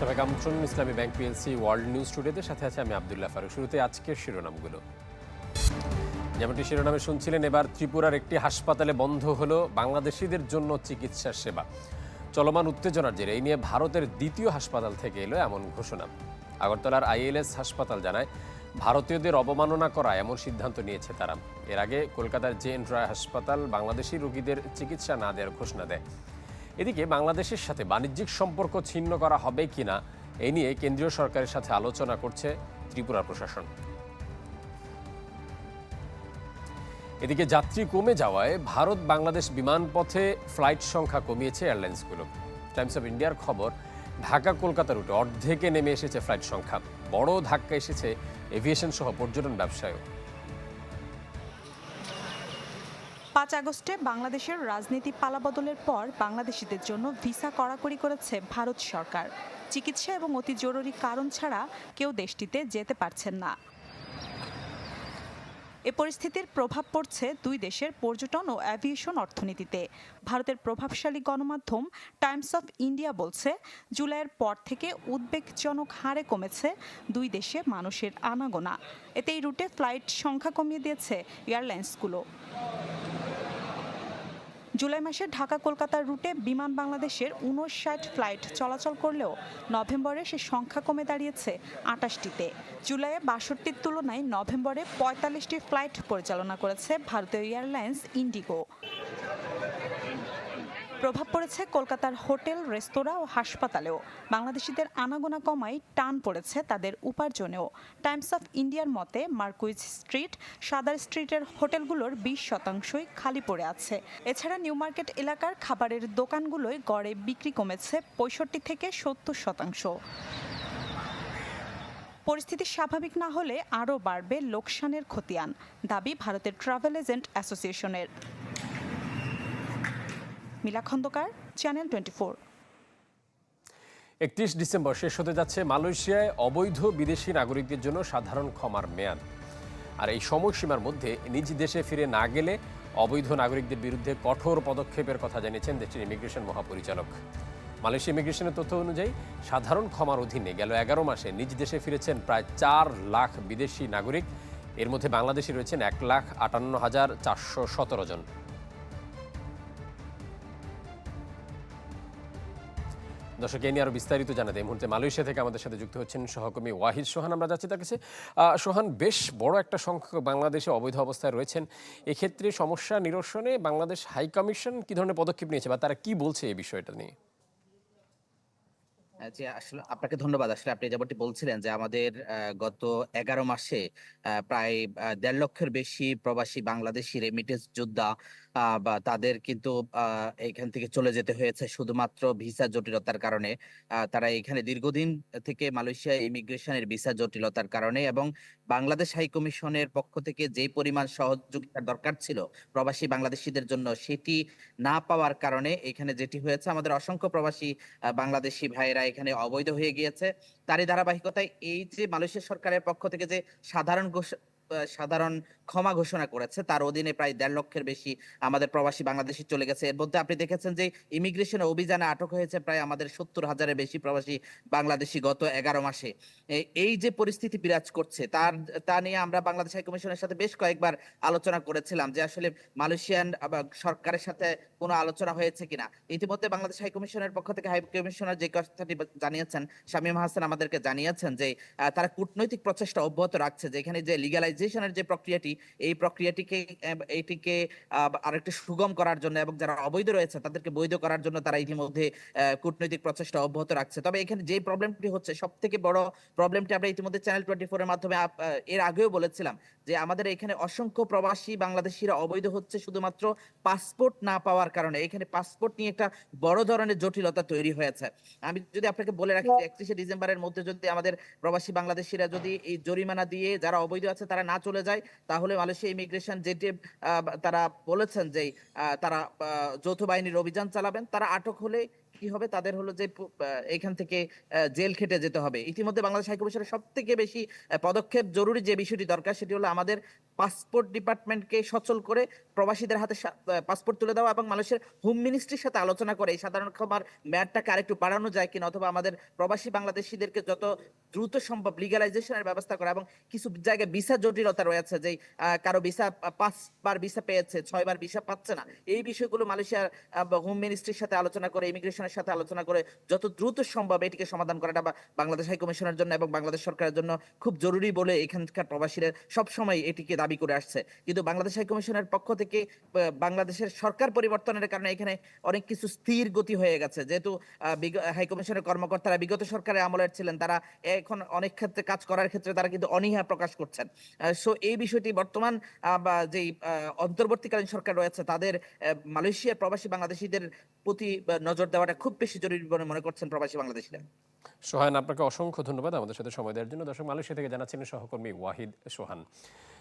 সবাইকে আমন্ত্রণ Islami Bank PLC World News টুডেতে সাথে আছে আমি আবদুল্লাহ ফারুক। শুরুতে আজকের শিরোনামগুলো। যেমনটি শিরোনামে শুনছিলেন, এবার ত্রিপুরার একটি হাসপাতালে বন্ধ হলো বাংলাদেশিদের জন্য চিকিৎসা সেবা। চলমান উত্তেজনার জেরে এই নিয়ে ভারতের দ্বিতীয় হাসপাতাল থেকে এলো এমন ঘোষণা। আগরতলার আইএলএস হাসপাতাল জানায়, ভারতীয়দের অবমাননা করা এমন সিদ্ধান্ত নিয়েছে তারা। এর আগে কলকাতার জে এন রয় হাসপাতাল বাংলাদেশি রোগীদের চিকিৎসা না দেওয়ার ঘোষণা দেয়। এদিকে বাংলাদেশের সাথে বাণিজ্যিক সম্পর্ক ছিন্ন করা হবে কিনা এই নিয়ে কেন্দ্রীয় সরকারের সাথে আলোচনা করছে ত্রিপুরা প্রশাসন। এদিকে যাত্রী কমে যাওয়ায় ভারত বাংলাদেশ বিমানপথে ফ্লাইট সংখ্যা কমিয়েছে এয়ারলাইন্সগুলো। টাইমস অফ ইন্ডিয়ার খবর, ঢাকা কলকাতা রুটে অর্ধেকে নেমে এসেছে ফ্লাইট সংখ্যা। বড় ধাক্কা এসেছে এভিয়েশন সহ পর্যটন ব্যবসায়ও। পাঁচ আগস্টে বাংলাদেশের রাজনীতি পালাবদলের পর বাংলাদেশিদের জন্য ভিসা কড়াকড়ি করেছে ভারত সরকার। চিকিৎসা এবং অতি জরুরি কারণ ছাড়া কেউ দেশটিতে যেতে পারছেন না। এ পরিস্থিতির প্রভাব পড়ছে দুই দেশের পর্যটন ও অ্যাভিয়েশন অর্থনীতিতে। ভারতের প্রভাবশালী গণমাধ্যম টাইমস অফ ইন্ডিয়া বলছে, জুলাইয়ের পর থেকে উদ্বেগজনক হারে কমেছে দুই দেশে মানুষের আনাগোনা। এতে এই রুটে ফ্লাইট সংখ্যা কমিয়ে দিয়েছে এয়ারলাইন্সগুলো। জুলাই মাসে ঢাকা কলকাতার রুটে বিমান বাংলাদেশের উনষাট ফ্লাইট চলাচল করলেও নভেম্বরে সে সংখ্যা কমে দাঁড়িয়েছে আটাশটিতে। জুলাইয়ে বাষট্টির তুলনায় নভেম্বরে পঁয়তাল্লিশটি ফ্লাইট পরিচালনা করেছে ভারতীয় এয়ারলাইন্স ইন্ডিগো। প্রভাব পড়েছে কলকাতার হোটেল, রেস্তোরাঁ ও হাসপাতালেও। বাংলাদেশিদের আনাগোনা কমায় টান পড়েছে তাদের উপার্জনেও। টাইমস অফ ইন্ডিয়ার মতে, মার্কুইজ স্ট্রিট, সাদার স্ট্রিটের হোটেলগুলোর বিশ শতাংশই খালি পড়ে আছে। এছাড়া নিউ মার্কেট এলাকার খাবারের দোকানগুলোয় গড়ে বিক্রি কমেছে পঁয়ষট্টি থেকে সত্তর শতাংশ। পরিস্থিতি স্বাভাবিক না হলে আরও বাড়বে লোকসানের খতিয়ান, দাবি ভারতের ট্রাভেল এজেন্ট অ্যাসোসিয়েশনের। মিলা খন্দকার চ্যানেল টোয়েন্টি একত্রিশ ডিসেম্বর শেষ হতে যাচ্ছে মালয়েশিয়ায় অবৈধ বিদেশি নাগরিকদের জন্য সাধারণ ক্ষমার মেয়াদ। আর এই সময়সীমার মধ্যে নিজ দেশে ফিরে না গেলে অবৈধ নাগরিকদের বিরুদ্ধে কঠোর পদক্ষেপের কথা জানিয়েছেন দেশটির ইমিগ্রেশন মহাপরিচালক। মালয়েশিয়া ইমিগ্রেশনের তথ্য অনুযায়ী, সাধারণ ক্ষমার অধীনে গেল এগারো মাসে নিজ দেশে ফিরেছেন প্রায় চার লাখ বিদেশি নাগরিক। এর মধ্যে বাংলাদেশি রয়েছেন এক লাখ আটান্ন হাজার চারশো সতেরো জন। দর্শক এ নিয়ে আরও বিস্তারিত জানাতে এই মুহূর্তে মালয়েশিয়া থেকে আমাদের সাথে যুক্ত হচ্ছেন সহকর্মী ওয়াহিদ সোহান। আমরা যাচ্ছি তার কাছে। সোহান, বেশ বড় একটা সংখ্যক বাংলাদেশে অবৈধ অবস্থায় রয়েছেন। এক্ষেত্রে সমস্যা নিরসনে বাংলাদেশ হাই কমিশন কি ধরনের পদক্ষেপ নিয়েছে বা তারা কি বলছে এই বিষয়টা নিয়ে? জি আসলে আপনাকে ধন্যবাদ। আসলে আপনি যেমনটি বলছিলেন যে আমাদের গত এগারো মাসে প্রায় দেড় লক্ষের বেশি প্রবাসী বাংলাদেশি রেমিটেন্স যোদ্ধা বা তাদের কিন্তু এখান থেকে চলে যেতে হয়েছে। শুধুমাত্র ভিসা জটিলতার কারণে তারা এখানে দীর্ঘদিন থেকে মালয়েশিয়া ইমিগ্রেশনের ভিসা জটিলতার কারণে এবং বাংলাদেশ হাই কমিশনের পক্ষ থেকে যে পরিমাণ সহযোগিতা দরকার ছিল প্রবাসী বাংলাদেশিদের জন্য, সেটি না পাওয়ার কারণে এখানে যেটি হয়েছে, আমাদের অসংখ্য প্রবাসী বাংলাদেশি ভাইয়েরা এখানে অবৈধ হয়ে গিয়েছে। তারই ধারাবাহিকতায় এই যে মালয়েশিয়া সরকারের পক্ষ থেকে যে সাধারণ সাধারণ ক্ষমা ঘোষণা করেছে। তার অধীনে প্রায় দেড় লক্ষের বেশি আমাদের প্রবাসী বাংলাদেশি চলে গেছে। এর মধ্যে আপনি দেখেছেন যে ইমিগ্রেশন অভিযানে আটক হয়েছে প্রায় আমাদের সত্তর হাজারের বেশি প্রবাসী বাংলাদেশি গত এগারো মাসে। এই যে পরিস্থিতি বিরাজ করছে, তার, তা নিয়ে আমরা বাংলাদেশ হাই কমিশনের সাথে বেশ কয়েকবার আলোচনা করেছিলাম যে আসলে মালয়েশিয়ান সরকারের সাথে কোনো আলোচনা হয়েছে কিনা। ইতিমধ্যে বাংলাদেশ হাই কমিশনের পক্ষ থেকে হাই কমিশনার যে কথাটি জানিয়েছেন, শামীম হাসান আমাদেরকে জানিয়েছেন যে তারা কূটনৈতিক প্রচেষ্টা অব্যাহত রাখছে যে এখানে যে লিগালাইজেশনের যে প্রক্রিয়াটি এই প্রক্রিয়াটিকে আহ, এইটিকে আরেকটু সুগম করার জন্য এবং যারা অবৈধ রয়েছে তাদেরকে বৈধ করার জন্য তারা ইতিমধ্যে কূটনৈতিক প্রচেষ্টা অব্যাহত রাখছে। তবে এখানে যে প্রবলেমটি হচ্ছে সব থেকে বড় প্রবলেমটি আমরা ইতিমধ্যে চ্যানেল টোয়েন্টি ফোর এর মাধ্যমে এর আগেও বলেছিলাম যে আমাদের এখানে অসংখ্য প্রবাসী বাংলাদেশিরা অবৈধ হচ্ছে শুধুমাত্র পাসপোর্ট না পাওয়ার কারণে। এখানে পাসপোর্ট নিয়ে একটা বড় ধরনের জটিলতা তৈরি হয়েছে। আমি যদি আপনাকে বলে রাখি একত্রিশে ডিসেম্বরের মধ্যে যদি আমাদের প্রবাসী বাংলাদেশিরা যদি এই জরিমানা দিয়ে যারা অবৈধ আছে তারা না চলে যায় তাহলে মালয়েশিয়া ইমিগ্রেশন যেটি তারা বলেছেন যে তারা যৌথ বাহিনীর অভিযান চালাবেন, তারা আটক হলে কি হবে? তাদের হলো যে এখান থেকে জেল খেটে যেতে হবে। ইতিমধ্যে বাংলাদেশ হাইকমিশনের সব থেকে বেশি পদক্ষেপ জরুরি যে বিষয়টি দরকার, সেটি হলো আমাদের পাসপোর্ট ডিপার্টমেন্টকে সচল করে প্রবাসীদের হাতে পাসপোর্ট তুলে দেওয়া এবং মানুষের হোম মিনিস্ট্রির সাথে আলোচনা করে এই সাধারণ ক্ষমার মেয়াদটাকে আরেকটু বাড়ানো যায় কিনা অথবা আমাদের প্রবাসী বাংলাদেশিদেরকে যত দ্রুত সম্ভব লিগালাইজেশনের ব্যবস্থা করা এবং কিছু জায়গায় ভিসা জটিলতা রয়েছে যে কারও ভিসা পাঁচবার ভিসা পেয়েছে, ছয়বার ভিসা পাচ্ছে না। এই বিষয়গুলো মালয়েশিয়ার হোম মিনিস্ট্রির সাথে আলোচনা করে ইমিগ্রেশনের সাথে আলোচনা করে যত দ্রুত সম্ভব এটিকে সমাধান করাটা বাংলাদেশ হাই কমিশনের জন্য এবং বাংলাদেশ সরকারের জন্য খুব জরুরি বলে এখানকার প্রবাসীরা সবসময় এটিকে দাবি করে আসছে। কিন্তু বাংলাদেশ হাই কমিশনের পক্ষ থেকে বাংলাদেশের সরকার পরিবর্তনের কারণে এখানে অনেক কিছু স্থির গতি হয়ে গেছে। যেহেতু আহ, বিগ- হাই কমিশনের কর্মকর্তারা বিগত সরকারের আমলের ছিলেন তারা এখন অনেক ক্ষেত্রে কাজ করার ক্ষেত্রে তারা কিন্তু অনীহা প্রকাশ করছেন। সো এই বিষয়টি বর্তমান আহ, অন্তর্বর্তীকালীন সরকার রয়েছে তাদের মালয়েশিয়ার প্রবাসী বাংলাদেশিদের প্রতি নজর দেওয়াটা খুব বেশি জরুরি বলে মনে করছেন প্রবাসী বাংলাদেশিরা। সোহান, আপনাকে অসংখ্য ধন্যবাদ আমাদের সাথে সময় দেওয়ার জন্য। দর্শক, মালয়েশিয়া থেকে জানাচ্ছেন সহকর্মী Wahid Sohan.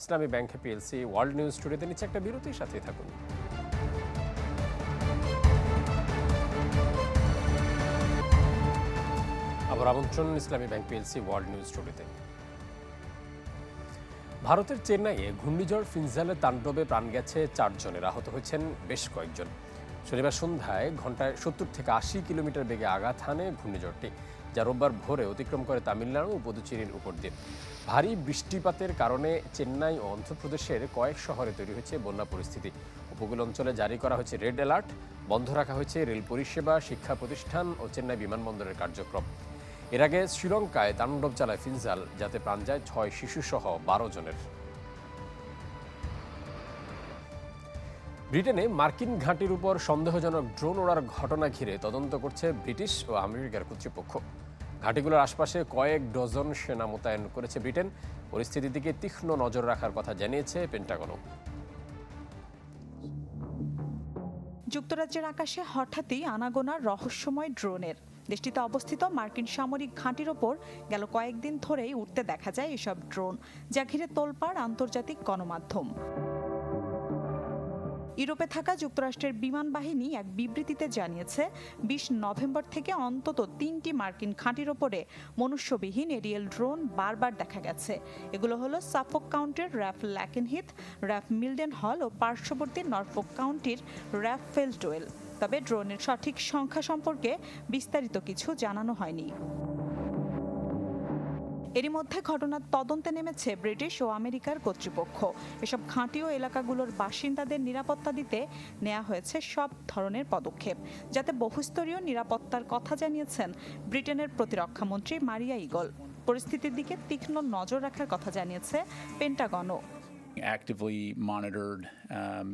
Islami Bank PLC, World News টুডেতে নিচ্ছে একটা বিরতির সাথে থাকুন। আবার আমন্ত্রণ Islami Bank PLC, World News টুডেতে। ভারতের চেন্নাইয়ে ঘূর্ণিঝড় ফিনজালের তাণ্ডবে প্রাণ গেছে চারজনের। আহত হয়েছেন বেশ কয়েকজন। শনিবার সন্ধ্যায় ঘন্টায় সত্তর থেকে আশি কিলোমিটার বেগে আঘাত হানে ঘূর্ণিঝড়টি। যা রোববার ভোরে অতিক্রম করে তামিলনাড়ু ও পুদুচেরির উপর দিয়ে। ভারী বৃষ্টিপাতের কারণে চেন্নাই ও অন্ধ্রপ্রদেশের কয়েক শহরে তৈরি হয়েছে বন্যা পরিস্থিতি। উপকূল অঞ্চলে জারি করা হয়েছে রেড অ্যালার্ট, বন্ধ রাখা হয়েছে রেল পরিষেবা, শিক্ষা প্রতিষ্ঠান ও চেন্নাই বিমানবন্দরের কার্যক্রম। এর আগে শ্রীলঙ্কায় তাণ্ডব চালায় ফিনজাল, যাতে প্রাণ যায় ছয় শিশুসহ বারো জনের। ব্রিটেনে মার্কিন ঘাঁটির উপর সন্দেহজনক ড্রোন ওড়ার ঘটনা ঘিরে তদন্ত করছে ব্রিটিশ ও আমেরিকার কর্তৃপক্ষ। ঘাঁটিগুলোর আশপাশে কয়েক ডজন সেনা মোতায়েন করেছে ব্রিটেন। পরিস্থিতির দিকে তীক্ষ্ণ নজর রাখার কথা জানিয়েছে পেন্টাগনও। যুক্তরাজ্যের আকাশে হঠাৎই আনাগোনার রহস্যময় ড্রোনের। দেশটিতে অবস্থিত মার্কিন সামরিক ঘাঁটির ওপর গেল কয়েকদিন ধরেই উঠতে দেখা যায় এসব ড্রোন, যা ঘিরে তোলপাড় আন্তর্জাতিক গণমাধ্যম। ইউরোপে থাকা যুক্তরাষ্ট্রের বিমান বাহিনী এক বিবৃতিতে জানিয়েছে, বিশ নভেম্বর থেকে অন্তত তিনটি মার্কিন খাঁটির ওপরে মনুষ্যবিহীন এরিয়েল ড্রোন বারবার দেখা গেছে। এগুলো হলো সাফক কাউন্টির র্যাফ ল্যাকেনহিথ, র্যাফ মিলডেন হল ও পার্শ্ববর্তী নরফোক কাউন্টির র্যাফ ফেলটোয়েল তবে ড্রোনের সঠিক সংখ্যা সম্পর্কে বিস্তারিত কিছু জানানো হয়নি। এরই মধ্যে ঘটনার তদন্তে নেমেছে ব্রিটিশ ও আমেরিকার কর্তৃপক্ষ এসব ঘাঁটি ও এলাকাগুলোর বাসিন্দাদের নিরাপত্তা দিতে নেওয়া হয়েছে সব ধরনের পদক্ষেপ যাতে বহুস্তরীয় নিরাপত্তার কথা জানিয়েছেন ব্রিটেনের প্রতিরক্ষামন্ত্রী মারিয়া ইগল পরিস্থিতির দিকে তীক্ষ্ণ নজর রাখার কথা জানিয়েছে পেন্টাগনও actively monitored. Um,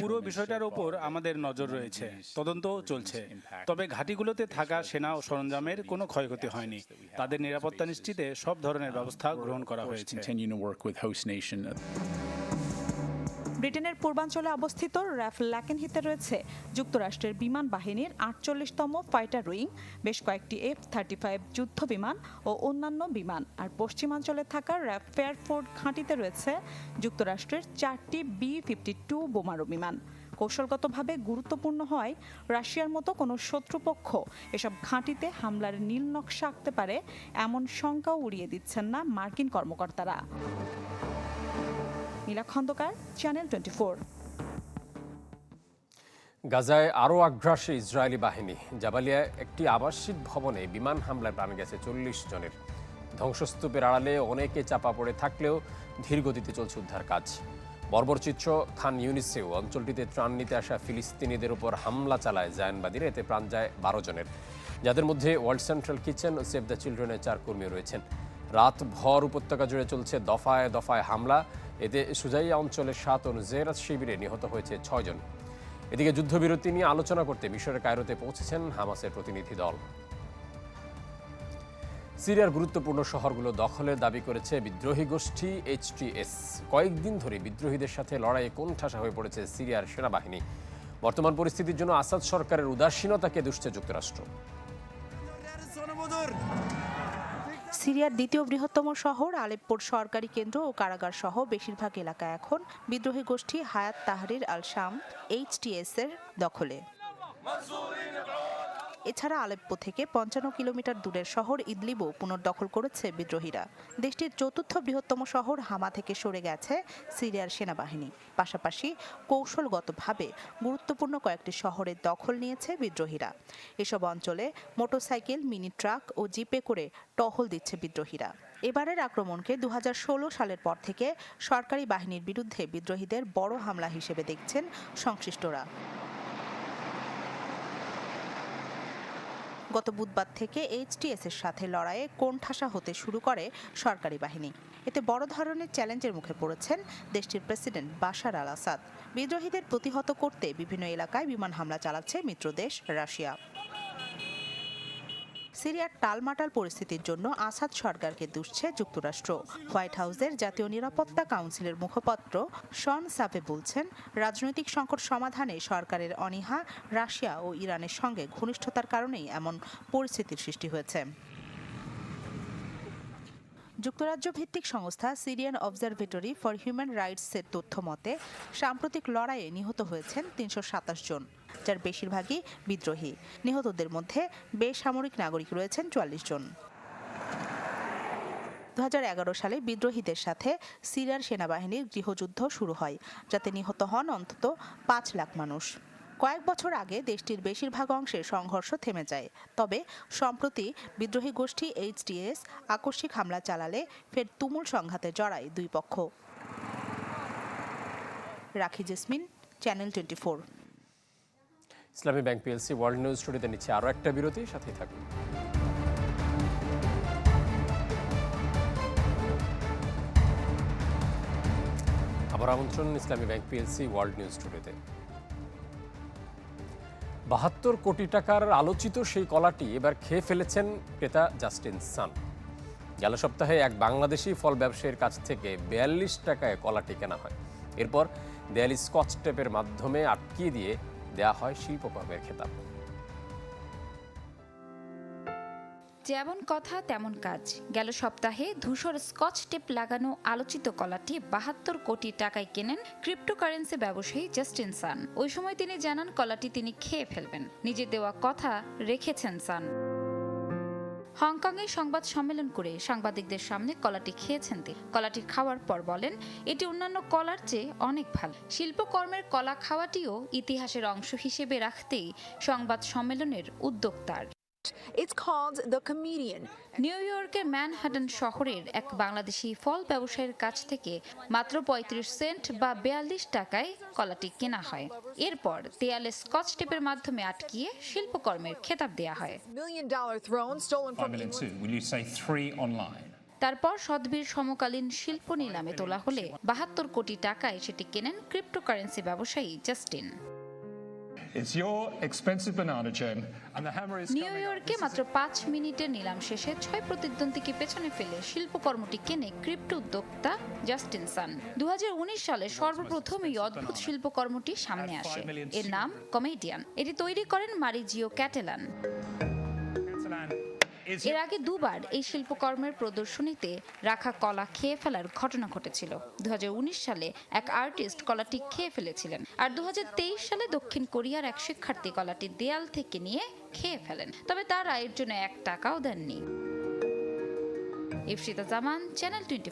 পুরো বিষয়টার ওপর উপর আমাদের নজর রয়েছে তদন্ত চলছে। তবে ঘাঁটিগুলোতে থাকা সেনা ও সরঞ্জামের কোনো ক্ষয়ক্ষতি হয়নি। তাদের নিরাপত্তা নিশ্চিতে সব ধরনের ব্যবস্থা গ্রহণ করা হয়েছে। ব্রিটেনের পূর্বাঞ্চলে অবস্থিত র্যাফ ল্যাকেনহিতে রয়েছে যুক্তরাষ্ট্রের বিমান বাহিনীর আটচল্লিশতম ফাইটার উইং, বেশ কয়েকটি এফ থার্টি ফাইভ যুদ্ধ বিমান ও অন্যান্য বিমান। আর পশ্চিমাঞ্চলে থাকা র্যাফ ফেয়ারফোর্ড ঘাঁটিতে রয়েছে যুক্তরাষ্ট্রের চারটি বি ফিফটি টু বোমারু বিমান। কৌশলগতভাবে গুরুত্বপূর্ণ হওয়ায় রাশিয়ার মতো কোনো শত্রুপক্ষ। এসব ঘাঁটিতে হামলার নীল নকশা আঁকতে পারে এমন শঙ্কাও উড়িয়ে দিচ্ছেন না মার্কিন কর্মকর্তারা। নীলা খন্দকার চ্যানেল টোয়েন্টি গাজায় আরও আগ্রাসী ইসরায়েলি বাহিনী। জাবালিয়ায় একটি আবাসিক ভবনে বিমান হামলায় প্রাণ গেছে চল্লিশ জনের। ধ্বংসস্তূপের আড়ালে অনেকে চাপা পড়ে থাকলেও ধীর গতিতে চলছে উদ্ধার কাজ। বর্বর চিত্র খান ইউনিসেও অঞ্চলটিতে ত্রাণ নিতে আসা ফিলিস্তিনিদের উপর হামলা চালায় জায়ানবাদীরা। এতে প্রাণ যায় বারো জনের। যাদের মধ্যে ওয়ার্ল্ড সেন্ট্রাল কিচেন ও সেভ দ্য চিলড্রেনের চার কর্মী রয়েছেন। রাত ভর উপত্যকা জুড়ে চলছে দফায় দফায় হামলা। এতে সুজাইয়া অঞ্চলের সাত ও জেরাত শিবিরে নিহত হয়েছে ছয়জন এদিকে যুদ্ধবিরতি নিয়ে আলোচনা করতে মিশরের কায়রোতে পৌঁছেছেন হামাসের প্রতিনিধি দল। সিরিয়ার গুরুত্বপূর্ণ শহরগুলো দখলের দাবি করেছে বিদ্রোহী গোষ্ঠী এইচটিএস কয়েকদিন ধরে বিদ্রোহীদের সাথে লড়াইয়ে কোণঠাসা হয়ে পড়েছে সিরিয়ার সেনাবাহিনী। বর্তমান পরিস্থিতির জন্য আসাদ সরকারের উদাসীনতাকে দুষছে যুক্তরাষ্ট্র। সিরিয়ার দ্বিতীয় বৃহত্তম শহর আলেপ্পোর সরকারি কেন্দ্র ও কারাগার সহ বেশিরভাগ এলাকা এখন বিদ্রোহী গোষ্ঠী হায়াত তাহরির আল শাম এইচটিএস এর দখলে। এছাড়া আলেপ্পো থেকে পঞ্চান্ন কিলোমিটার দূরের শহর ইদলিবও পুনর্দখল করেছে বিদ্রোহীরা। দেশটির চতুর্থ বৃহত্তম শহর হামা থেকে সরে গেছে সিরিয়ার সেনাবাহিনী। পাশাপাশি কৌশলগতভাবে গুরুত্বপূর্ণ কয়েকটি শহরের দখল নিয়েছে বিদ্রোহীরা। এসব অঞ্চলে মোটরসাইকেল, মিনি ট্রাক ও জিপে করে টহল দিচ্ছে বিদ্রোহীরা। এবারের আক্রমণকে দু হাজার ষোলো সালের পর থেকে সরকারি বাহিনীর বিরুদ্ধে বিদ্রোহীদের বড় হামলা হিসেবে দেখছেন সংশ্লিষ্টরা। গত বুধবার থেকে এইচটিএস এর সাথে লড়াইয়ে কোণঠাসা হতে শুরু করে সরকারি বাহিনী। এতে বড় ধরনের চ্যালেঞ্জের মুখে পড়েছেন দেশটির প্রেসিডেন্ট বাশার আল আসাদ। বিদ্রোহীদের প্রতিহত করতে বিভিন্ন এলাকায় বিমান হামলা চালাচ্ছে মিত্রদেশ রাশিয়া। সিরিয়ার টালমাটাল পরিস্থিতির জন্য আসাদ সরকারকে দুষছে যুক্তরাষ্ট্র। হোয়াইট হাউসের জাতীয় নিরাপত্তা কাউন্সিলের মুখপাত্র শন সাপে বলছেন, রাজনৈতিক সংকট সমাধানে সরকারের অনীহা রাশিয়া ও ইরানের সঙ্গে ঘনিষ্ঠতার কারণেই এমন পরিস্থিতির সৃষ্টি হয়েছে। যুক্তরাজ্য ভিত্তিক সংস্থা সিরিয়ান অবজারভেটরি ফর হিউম্যান রাইটসের তথ্য মতে, সাম্প্রতিক লড়াইয়ে নিহত হয়েছেন তিনশো সাতাশ জন, যার বেশিরভাগই বিদ্রোহী। নিহতদের মধ্যে বেসামরিক নাগরিক রয়েছেন চুয়াল্লিশ জন। দু হাজার এগারো সালে বিদ্রোহীদের সাথে সিরিয়ার সেনাবাহিনীর গৃহযুদ্ধ শুরু হয়, যাতে নিহত হন অন্তত পাঁচ লাখ মানুষ। কয়েক বছর আগে দেশটির বেশিরভাগ অংশে সংঘর্ষ থেমে যায়। তবে সম্প্রতি বিদ্রোহী গোষ্ঠী এইচডিএস আকস্মিক হামলা চালালে ফের তুমুল সংঘাতে জড়ায় দুই পক্ষ। Rakhi Jesmin, channel twenty four. Islami Bank PLC World News স্টুডিওতে নিচ্ছে আরও একটা বিরতি, সাথেই থাকুন। আবার আমন্ত্রণ Islami bank PLC world news স্টুডিওতে। বাহাত্তর কোটি টাকার আলোচিত সেই কলাটি এবার খেয়ে ফেলেছেন ক্রেতা জাস্টিন সান। গেল সপ্তাহে এক বাংলাদেশি ফল ব্যবসায়ীর কাছ থেকে বিয়াল্লিশ টাকায় কলাটি কেনা হয়। এরপর দেয়ালি স্কচ টেপের মাধ্যমে আটকিয়ে দিয়ে দেয়া হয় শিল্পকর্মের খেতাব। যেমন কথা, তেমন কাজ। গেল সপ্তাহে ধূসর স্কচ টেপ লাগানো আলোচিত কলাটি বাহাত্তর কোটি টাকায় কেনেন ক্রিপ্টোকারেন্সি ব্যবসায়ী জাস্টিন সান। ওই সময় তিনি জানান, কলাটি তিনি খেয়ে ফেলবেন। নিজে দেওয়া কথা রেখেছেন সান। হংকংয়ে সংবাদ সম্মেলন করে সাংবাদিকদের সামনে কলাটি খেয়েছেন তিনি। কলাটি খাওয়ার পর বলেন, এটি অন্যান্য কলার চেয়ে অনেক ভালো। শিল্পকর্মের কলা খাওয়াটিও ইতিহাসের অংশ হিসেবে রাখতেই সংবাদ সম্মেলনের উদ্যোগ তার It's called The Comedian. New ইয়র্কের ম্যানহাটন শহরের এক বাংলাদেশি ফল ব্যবসায়ীর কাছ থেকে মাত্র পঁয়ত্রিশ সেন্ট বা বিয়াল্লিশ টাকায় কলাটি কেনা হয়। এরপর দেয়ালে স্কচ টেপের মাধ্যমে আটকিয়ে শিল্পকর্মের খেতাব দেয়া হয়? তারপর সদবীর সমকালীন শিল্প নিলামে তোলা হলে বাহাত্তর কোটি টাকায় সেটি কেনেন ক্রিপ্টোকারেন্সি ব্যবসায়ী জাস্টিন নিউ ইয়র্কে মাত্র পাঁচ মিনিটের নিলাম শেষে ছয় প্রতিদ্বন্দ্বীকে পেছনে ফেলে শিল্পকর্মটি কেনে ক্রিপ্টো উদ্যোক্তা জাস্টিন সান। দু হাজার উনিশ সালে সর্বপ্রথম এই অদ্ভুত শিল্পকর্মটি সামনে আসে। এর নাম কমেডিয়ান। এটি তৈরি করেন মারিজিও ক্যাটেলান। এর আগে দুবার এই শিল্পকর্মের প্রদর্শনীতে রাখা কলা খেয়ে ফেলার ঘটনা ঘটেছিল। দুহাজার উনিশ সালে এক আর্টিস্ট কলাটি খেয়ে ফেলেছিলেন আর দু হাজার তেইশ সালে দক্ষিণ কোরিয়ার এক শিক্ষার্থী কলাটি দেয়াল থেকে নিয়ে খেয়ে ফেলেন। তবে তারা এর জন্য এক টাকাও দেননি। ইফসিতা জামান চ্যানেল টোয়েন্টি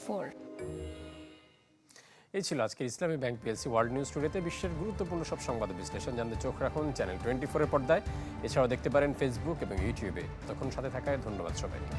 এই ছিল আজকের Islami Bank PLC World News টুডেতে বিশ্বের গুরুত্বপূর্ণ সব সংবাদ বিশ্লেষণ। জানতে চোখ রাখুন চ্যানেল টোয়েন্টি ফোরের পর্দায়। এছাড়াও দেখতে পারেন ফেসবুক এবং ইউটিউবে তখন সাথে থাকায় ধন্যবাদ সবাইকে।